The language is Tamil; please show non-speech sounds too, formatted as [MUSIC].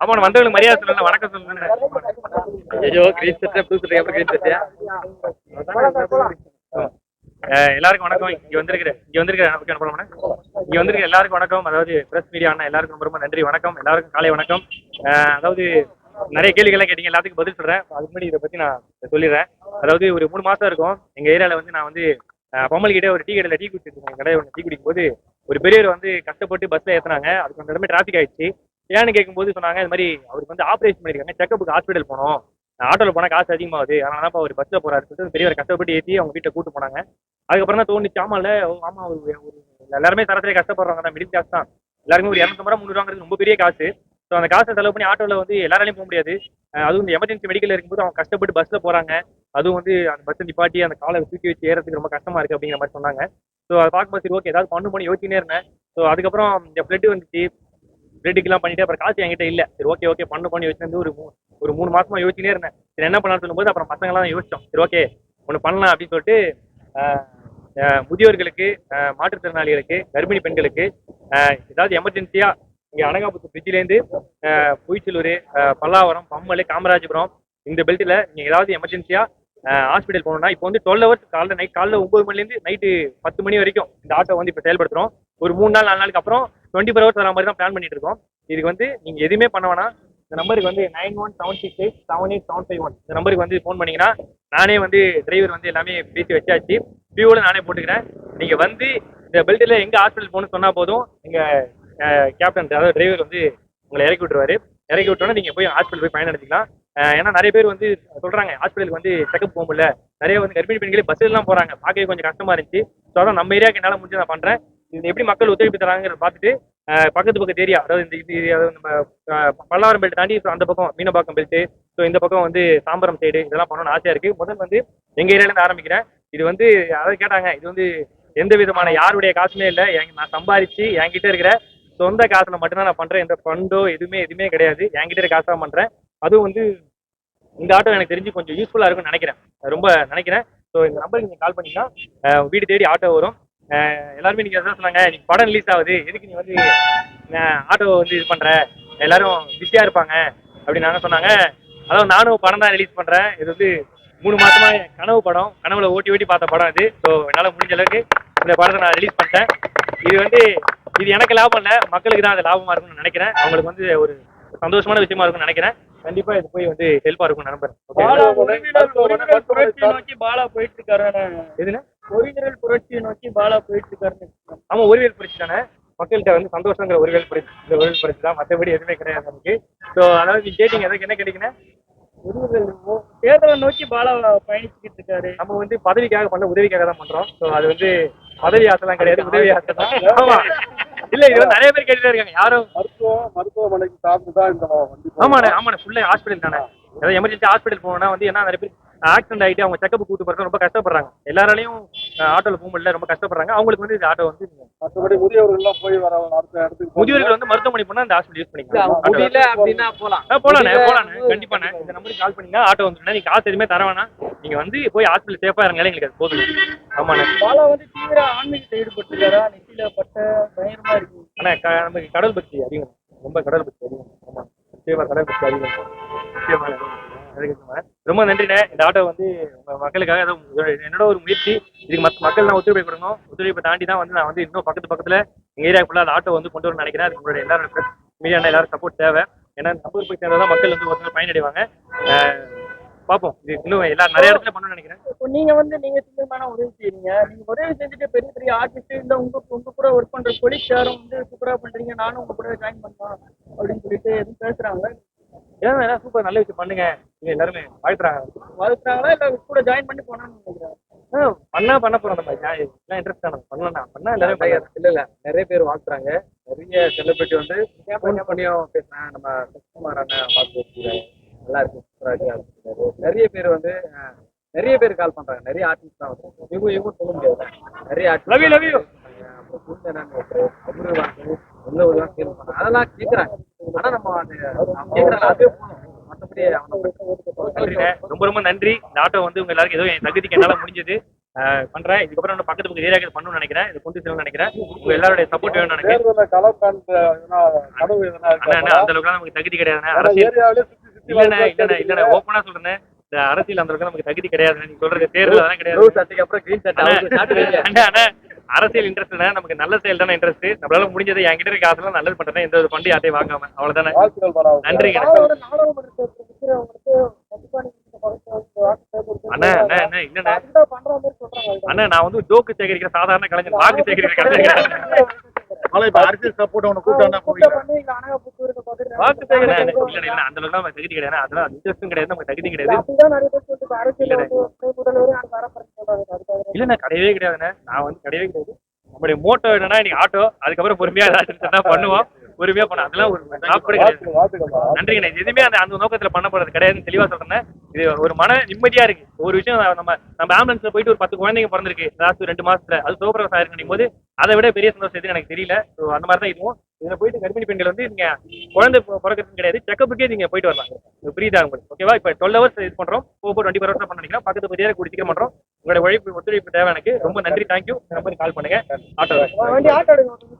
ஆமா வந்தவங்களுக்கு மரியாதை சொல்லல வணக்கம் சொல்லுங்க ஐயோ கிரீன் சட்டை புது சட்டை கிரீன் சட்டையா எல்லாருக்கும் வணக்கம் இங்க வந்திருக்கிற இங்க வந்திருக்கிற நமக்கு அனுப்பலாம் இங்க வந்திருக்க எல்லாருக்கும் வணக்கம் அதாவது பிரஸ் மீடியா அண்ணா எல்லாருக்கும் ரொம்ப ரொம்ப நன்றி வணக்கம் எல்லாருக்கும் காலை வணக்கம் அஹ் அதாவது நிறைய கேள்விகள்லாம் கேட்டீங்க எல்லாத்துக்கும் பதில் சொல்றேன் அதுக்கு முன்னாடி இதை பத்தி நான் சொல்லிடுறேன் அதாவது ஒரு மூணு மாசம் இருக்கும். எங்க ஏரியால வந்து நான் வந்து பொம்மல்கிட்ட ஒரு டீ கடையில டீ குடிச்சிருக்கேன் இருக்கேன். கடை ஒன்று டீ குடிக்கும் போது ஒரு பெரியவர் வந்து கஷ்டப்பட்டு பஸ்ல ஏத்துனாங்க. அதுக்கு அந்த இடமே டிராஃபிக் ஆயிடுச்சு. ஏன்னு கேட்கும்போது சொன்னாங்க இது மாதிரி அவருக்கு வந்து ஆப்ரேஷன் பண்ணிருக்காங்க. செக்கப்புக்கு ஹாஸ்பிட்டல் போனோம். ஆட்டோல போனா காசு அதிகமாகுது. அதனால தான் அவர் பஸ்ல போறாரு சொல்லிட்டு பெரியவர் கஷ்டப்பட்டு ஏற்றி அவங்க வீட்டை கூட்டு போனாங்க. அதுக்கப்புறம் தான் தோணுச்சு ஆமால ஆமா ஒரு ஒரு எல்லாருமே தரத்துல கஷ்டப்படுறாங்க தான். மிடில் கிளாஸ் தான். எல்லாருமே ஒரு இரநூத்தம்பது ரூபா முந்நூறுவாங்கிறது ரொம்ப பெரிய காசு. ஸோ அந்த காசை செலவு பண்ணி ஆட்டோவில் வந்து எல்லாராலையும் போக முடியாது. அதுவும் இந்த எமர்ஜென்சி மெடிக்கல் இருக்கும்போது அவங்க கஷ்டப்பட்டு பஸ்ஸில் போகிறாங்க அதுவும் வந்து அந்த பஸ்ஸை நிப்பாட்டி அந்த காலை தூக்கி வச்சு ஏறதுக்கு ரொம்ப கஷ்டமா இருக்கு அப்படிங்கிற மாதிரி சொன்னாங்க. ஸோ அதை பார்க்கும்போது சரி ஓகே ஏதாவது பண்ணு பண்ணி யோசிச்சுனே இருந்தேன். ஸோ அதுக்கப்புறம் இந்த பிளட் வந்துச்சு. பிளட்டுக்கெல்லாம் பண்ணிட்டு அப்புறம் காசு என்கிட்ட இல்லை. சரி ஓகே ஓகே பண்ணு பண்ணி யோசிச்சு ஒரு மூ- ஒரு மூணு மாசமா யோசிச்சுனே இருந்தேன். சரி என்ன பண்ணலாம்னு சொல்லும்போது அப்புறம் பசங்களாம் யோசிச்சோம். சரி ஓகே ஒன்று பண்ணலாம் அப்படின்னு சொல்லிட்டு முதியோர்களுக்கு மாற்றுத்திறனாளிகளுக்கு கர்ப்பிணி பெண்களுக்கு ஏதாவது எமர்ஜென்சியாக இங்கே அனகாபுத்து பிரிட்ஜிலேருந்து பொய்ச்சலூர் பல்லாவரம் பம்மல் காமராஜபுரம் இந்த பெல்ட்டில் நீங்கள் ஏதாவது எமர்ஜென்சியாக ஹாஸ்பிட்டல் போகணும்னா இப்போ வந்து டுவெல் ஹவர்ஸ் காலைல நைட் காலைல ஒம்பது மணிலேருந்து நைட்டு பத்து மணி வரைக்கும் இந்த ஆட்டோ வந்து இப்போ செயல்படுத்துறோம். ஒரு மூணு நாள் நாலு நாளுக்கு அப்புறம் டுவெண்ட்டி ஃபோர் ஹவர்ஸ் வர மாதிரி தான் பிளான் பண்ணிட்டு இருக்கோம். இதுக்கு வந்து நீங்கள் எதுவுமே பண்ண வேணாம். இந்த நம்பருக்கு வந்து nine one seven six eight seven eight seven five one இந்த நம்பருக்கு வந்து ஃபோன் பண்ணிங்கன்னா நானே வந்து டிரைவர் வந்து எல்லாமே பேசி வச்சாச்சு. பியூவில் நானே போட்டுக்கிறேன். நீங்கள் வந்து இந்த பெல்ட்டில் எங்கே ஹாஸ்பிட்டல் போகணும்னு சொன்னால் போதும். நீங்கள் கேப்டன் அதாவது டிரைவர் வந்து உங்களை இறக்கி விட்டுருவாரு. இறக்கி விட்டோன்னா நீங்கள் போய் ஹாஸ்பிட்டல் போய் பயன் ஏன்னா நிறைய பேர் வந்து சொல்கிறாங்க ஹாஸ்பிட்டலுக்கு வந்து செக்அப் போக முடியல. நிறைய வந்து கர்ப்பிணி பெண்களே பஸ்ஸுலாம் போகிறாங்க பார்க்கவே கொஞ்சம் கஷ்டமாக இருந்துச்சு. ஸோ அதான் நம்ம ஏரியாவுக்கு என்னால் முடிஞ்சு நான் பண்ணுறேன் இது எப்படி மக்கள் ஒத்துழைப்பு தராங்கிறத பார்த்துட்டு பக்கத்து பக்கத்து ஏரியா அதாவது இந்த இது அதாவது நம்ம பல்லாவரம் பெல்ட் தாண்டி அந்த பக்கம் மீனம்பாக்கம் பெல்ட்டு ஸோ இந்த பக்கம் வந்து சாம்பரம் சைடு இதெல்லாம் பண்ணணும்னு ஆசையாக இருக்குது முதல் வந்து எங்கள் ஏரியாலேருந்து ஆரம்பிக்கிறேன். இது வந்து அதாவது கேட்டாங்க இது வந்து எந்த விதமான யாருடைய காசுமே இல்லை. நான் சம்பாதிச்சு என்கிட்ட இருக்கிற சொந்த காசுல மட்டும்தான் நான் பண்றேன். எந்த ஃபண்டோ எதுவுமே எதுவுமே கிடையாது. என்கிட்ட காசாக பண்றேன். அதுவும் வந்து இந்த ஆட்டோ எனக்கு தெரிஞ்சு கொஞ்சம் யூஸ்ஃபுல்லா இருக்கும்னு நினைக்கிறேன். ரொம்ப நினைக்கிறேன். ஸோ இந்த நம்பருக்கு நீங்க கால் பண்ணீங்கன்னா வீடு தேடி ஆட்டோ வரும். எல்லாருமே நீங்க அதான் சொன்னாங்க நீ படம் ரிலீஸ் ஆகுது. எதுக்கு நீ வந்து ஆட்டோ வந்து இது பண்ற? எல்லாரும் பிஸியா இருப்பாங்க. அப்படின்னு சொன்னாங்க. அதாவது நானும் படம் தான் ரிலீஸ் பண்றேன். இது வந்து மூணு மாசமா கனவு படம். கனவுல ஓட்டி ஓட்டி பார்த்த படம் இது. ஸோ என்னால் முடிஞ்ச அளவுக்கு இந்த படத்தை நான் ரிலீஸ் பண்ணிட்டேன். இது வந்து இது எனக்கு லாபம் இல்லை. மக்களுக்கு தான் அது லாபமா இருக்கும்னு நினைக்கிறேன். அவங்களுக்கு வந்து ஒரு சந்தோஷமான விஷயமா இருக்கும்னு நினைக்கிறேன். கண்டிப்பா இது போய் வந்து ஹெல்ப்பா இருக்கும்னு நம்புறேன். பாலா Okay. ஒரிஜினல் ஒரிஜினல் புரட்சியை நோக்கி பாலா போயிட்டு இருக்காரு ஒரிஜினல் புரட்சியை நோக்கி பாலா போயிட்டு இருக்காரு ஆமா ஒருவேல் புரட்சி தானே. மக்கள்கிட்ட வந்து சந்தோஷங்கிற ஒருவேல் புரட்சி இந்த ஒருவேல் புரட்சி தான். மற்றபடி எதுவுமே கிடையாது நமக்கு ஸோ அதாவது நீ கேட்டீங்க எதுக்கு என்ன கேட்டீங்கன்னா? தேர்தலை நோக்கி பாலா பயணிச்சுக்கிட்டு இருக்காரு நம்ம வந்து பதவிக்காக பண்ண உதவிக்காக தான் பண்றோம். ஸோ அது வந்து பதவி ஆசைலாம் கிடையாது. உதவி ஆசை தான். ஆமா. இல்ல இது நிறைய பேர் கேட்டுட்டே இருக்காங்க. யாரும் மருத்துவ மருத்துவமனைக்கு சார்ந்து தான் இந்த வண்டி. ஆமாண்ணே ஆமாண்ணே ஃபுல்லாக ஹாஸ்பிட்டல் தானே. ஏதாவது எமர்ஜென்சி ஹாஸ்பிட்டல் போகணும்னா வந்து என்ன நிறைய பேர் ஆக்சிடென்ட் ஆகிட்டு அவங்க செக்கப் கூட்டு போகிறது ரொம்ப கஷ்டப்படுறாங்க. எல்லாராலையும் ஆட்டோவில் போக முடியல ரொம்ப கஷ்டப்படுறாங்க. அவங்களுக்கு வந்து இந்த ஆட்டோ வந்து மற்றபடி முதியவர்கள் எல்லாம் போய் வர அடுத்த இடத்துக்கு போகுது. முதியோர்கள் வந்து மருத்துவமனை போனால் இந்த ஹாஸ்பிட்டல் யூஸ் பண்ணிக்கலாம். முடியல அப்படின்னா போலாம். போலாண்ணே போலாண்ணே. கண்டிப்பாண்ணே இந்த நம்பருக்கு கால் பண்ணீங்கன்னா ஆட்டோ வந்துருண்ணே நீங்க காசு எதுவுமே தர வேணாம். நீங்க வந்து போய் ஹாஸ்பிட்டல் சேஃபா இருங்களே எங்களுக்கு அது போதும். ஆமாண்ணே. பாலா வந்து தீவிர ஆன்மீகத்தை ஈடுபட்டிருக்காரா? நெத்தியில பட்ட பயங்கரமா இருக்கு அண்ணா க- நமக்கு கடல் பக்தி அதிகம் ரொம்ப கடல் பக்தி அதிகம் ஆமா. நிச்சயமா கடல் பக்தி அதிகம் நிச்சயமா. ரொம்ப நன்றிண்ணே. இந்த ஆட்டோ வந்து உங்க மக்களுக்காக ஏதோ என்னோட ஒரு முயற்சி. இதுக்கு மற்ற மக்கள் நான் ஒத்துழைப்பு கொடுக்கணும். ஒத்துழைப்பை தாண்டி தான் வந்து நான் வந்து இன்னும் பக்கத்து பக்கத்துல எங்க ஏரியா ஃபுல்லாக அந்த ஆட்டோ வந்து கொண்டு வரணும்னு நினைக்கிறேன். அதுக்கு உங்களுடைய எல்லாரும் மீடியா எல்லாரும் சப்போர்ட் தேவை. ஏன்னா நம்பர் போய் சேர்ந்தா தான் மக்கள் வந்து ஒருத்தர் பயனடைவாங்க. பார்ப்போம் இது இன்னும் எல்லாரும் நிறைய இடத்துல பண்ணணும்னு நினைக்கிறேன். இப்போ நீங்க வந்து நீங்க தீவிரமான உதவி செய்றீங்க. நீங்க உதவி செஞ்சுட்டு பெரிய பெரிய ஆர்டிஸ்ட் இல்ல உங்க உங்க கூட ஒர்க் பண்ற கொலிக் யாரும் வந்து சூப்பரா பண்றீங்க நானும் உங்க கூட ஜாயின் பண்ணலாம் அப்படின்னு சொல்லிட்டு எதுவும் பேசுறாங்க ஏன்னா சூப்பர் நல்ல விஷயம் பண்ணுங்க. நீங்க எல்லாருமே வாழ்த்துறாங்க. வாழ்த்துறாங்களா? இல்ல கூட ஜாயின் பண்ணி போனான்னு நினைக்கிறேன். பண்ணா பண்ண போறோம் நம்ம. இன்ட்ரெஸ்ட் தானே பண்ணலாம் பண்ணா எல்லாரும் பண்ணலாம். இல்ல இல்ல நிறைய பேர் வாழ்த்துறாங்க. நிறைய செலிபிரிட்டி வந்து பண்ணியும் பேசுறேன். நம்ம சசிகுமார் அண்ணன் வாழ்த்து நல்லா இருக்கு சூப்பரா இருக்கு. நிறைய பேர் வந்து நிறைய பேர் கால் பண்றாங்க. நிறைய ஆர்டிஸ்ட் தான் வந்து. இவங்க இவங்க சொல்ல முடியாது நிறைய எந்த ஒரு feel பண்ணாங்க அதெல்லாம் கேக்குறாங்க. ஆனா நம்ம அது அதுவே போதும் மற்றபடி ரொம்ப ரொம்ப நன்றி. இந்த ஆட்டோ வந்து உங்க எல்லாருக்கும் ஏதோ என் தகுதிக்கு என்னால முடிஞ்சது. பண்றேன். இதுக்கப்புறம் இன்னும் பக்கத்து பக்கத்து ஏரியாக்கு பண்ணணும்னு நினைக்கிறேன். இது கொண்டு செல்லணும்னு நினைக்கிறேன். உங்க எல்லாருடைய சப்போர்ட் வேணும்னு நினைக்கிறேன். அந்த அளவுக்கு நமக்கு தகுதி கிடையாதுண்ணே. அரசியல் இல்லண்ணே இல்லண்ணே இல்லண்ணே கேக்குறீங்க. ஓப்பனா சொல்றேன். இந்த அரசியல் அந்த அளவுக்கு நமக்கு தகுதி கிடையாது. நீங்க சொல்றது தேர்தல் அதெல்லாம் கிடையாது. அரசியல் இன்ட்ரெஸ்ட் நமக்கு நல்ல செயல் தானே இன்ட்ரெஸ்ட் நம்மளால முடிஞ்சது என்கிட்ட இருக்க காசுலாம் நல்லது பண்றேன். எந்த ஒரு ஃபண்டு யார்ட்டையும் வாங்காம. அவ்வளவுதானே? சேகரித்து அண்ணா அண்ணா அண்ணா இல்லண்ணே. அண்ணா நான் வந்து ஜோக்கு சேகரிக்கிற சாதாரண கலைஞர் வாக்கு சேகரிக்கிற கலைஞர் [LAUGHS] ஆனா இப்ப அரசியல் சப்போர்ட் பண்ணி இருக்க பாத்துட்டு வாக்கு சேகரிக்கிற இல்ல இல்ல அந்த அளவுக்கு தகுதி கிடையாது. அதெல்லாம் இன்ட்ரெஸ்டும் கிடையாது நமக்கு தகுதி கிடையாது. இல்லண்ணா கிடையவே கிடையாதுண்ணே நான் வந்து கிடையவே கிடையாது. மோட்டோ என்னன்னா இன்னைக்கு ஆட்டோ அதுக்கப்புறம் பொறுமையா ஏதாச்சும் பண்ணுவோம். பொறுமையா பண்ணோம் அதெல்லாம் ஒரு. நன்றிங்கண்ணே. இது எதுவுமே அந்த அந்த நோக்கத்துல பண்ண போறது கிடையாதுன்னு தெளிவா சொல்றேன் இது ஒரு மன நிம்மதியா இருக்கு. ஒரு விஷயம் நம்ம நம்ம ஆம்புலன்ஸ்ல போயிட்டு ஒரு பத்து குழந்தைங்க பிறந்திருக்கு. லாஸ்ட் ரெண்டு மாசத்துல. அது சோப்ரவசம் ஆயிருக்கும் போது அதை விட பெரிய சந்தோஷம் எதுவும் எனக்கு தெரியல. ஸோ அந்த மாதிரி தான் இதுவும். இதுல போயிட்டு கர்ப்பிணி பெண்கள் வந்து நீங்க குழந்தை பிறக்கிறது கிடையாது. செக்கப்புக்கே நீங்க போயிட்டு வரலாம். புரியுதா உங்களுக்கு? ஓகேவா இப்போ டுவெல் ஹவர்ஸ் இது பண்றோம். போக டுவெண்ட்டி ஃபோர் ஹவர்ஸ் பண்ண நினைக்கிறோம் பக்கத்து பத்தியாக குடிச்சிக்க மாட்டோம் உங்களோட உழைப்பு ஒத்துழைப்பு தேவை எனக்கு. ரொம்ப நன்றி. தேங்க்யூ இந்த நம்பருக்கு கால் பண்ணுங்க. ஆட்டோ வண்டி ஆட்டோ எடுங்க.